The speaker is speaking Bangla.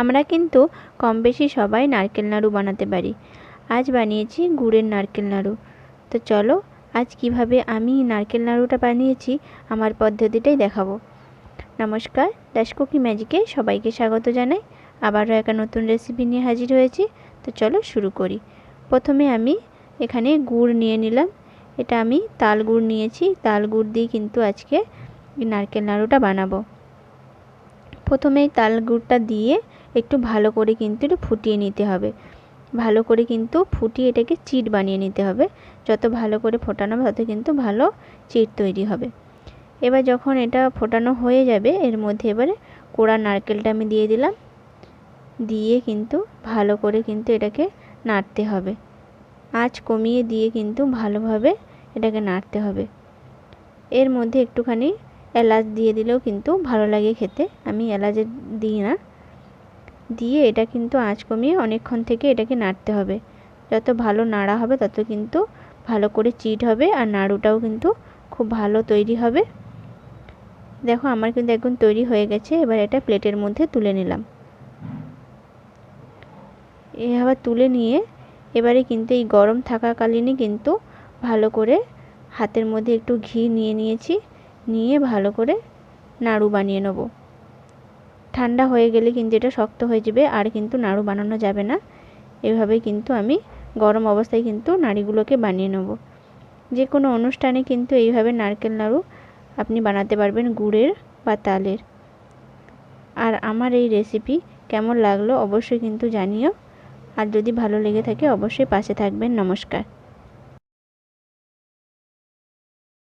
আমরা কিন্তু কম বেশি সবাই নারকেল নাড়ু বানাতে পারি। আজ বানিয়েছি গুড়ের নারকেল নাড়ু। তো চলো, আজ কীভাবে আমি নারকেল নাড়ুটা বানিয়েছি আমার পদ্ধতিটাই দেখাবো। নমস্কার ডাশ কুকি ম্যাজিকে সবাইকে স্বাগত জানাই। আবারও একটা নতুন রেসিপি নিয়ে হাজির হয়েছি। তো চলো শুরু করি। প্রথমে আমি এখানে গুড় নিয়ে নিলাম। এটা আমি তাল গুড় নিয়েছি। তাল গুড় দিয়ে কিন্তু আজকে নারকেল নাড়ুটা বানাবো। প্রথমে তাল গুড়টা দিয়ে একটু ভালো করে কিন্তু একটু ফুটিয়ে নিতে হবে। ভালো করে কিন্তু ফুটিয়ে এটাকে চিট বানিয়ে নিতে হবে। যত ভালো করে ফোটানো হবে, তত কিন্তু ভালো চিট তৈরি হবে। এবার যখন এটা ফোটানো হয়ে যাবে, এর মধ্যে এবারে কোড়া নারকেলটা আমি দিয়ে দিলাম। দিয়ে কিন্তু ভালো করে কিন্তু এটাকে নাড়তে হবে। আঁচ কমিয়ে দিয়ে কিন্তু ভালোভাবে এটাকে নাড়তে হবে। এর মধ্যে একটুখানি এলাচ দিয়ে দিলেও কিন্তু ভালো লাগে খেতে। আমি এলাচ দিই না। দিয়ে এটা কিন্তু আঁচ কমিয়ে অনেকক্ষণ থেকে এটাকে নাড়তে হবে। যত ভালো নাড়া হবে তত কিন্তু ভালো করে চিট হবে আর নাড়ুটাও কিন্তু খুব ভালো তৈরি হবে। দেখো আমার কিন্তু একদম তৈরি হয়ে গেছে, এবার এটা প্লেটের মধ্যে তুলে নিলাম। এবার তুলে নিয়ে এবারে কিন্তু এই গরম থাকাকালীনই কিন্তু ভালো করে হাতের মধ্যে একটু ঘি নিয়ে নিয়েছি। নিয়ে ভালো করে নাড়ু বানিয়ে নেব। ঠান্ডা হয়ে গেলে কিন্তু এটা শক্ত হয়ে যাবে, আর কিন্তু নাড়ু বানানো যাবে না। এভাবে কিন্তু আমি গরম অবস্থায় কিন্তু নাড়িগুলোকে বানিয়ে নেব। যে কোনো অনুষ্ঠানে কিন্তু এইভাবে নারকেল নাড়ু আপনি বানাতে পারবেন গুড়ের বা তালের। আর আমার এই রেসিপি কেমন লাগল অবশ্যই কিন্তু জানিও। আর যদি ভালো লেগে থাকে অবশ্যই পাশে থাকবেন। নমস্কার।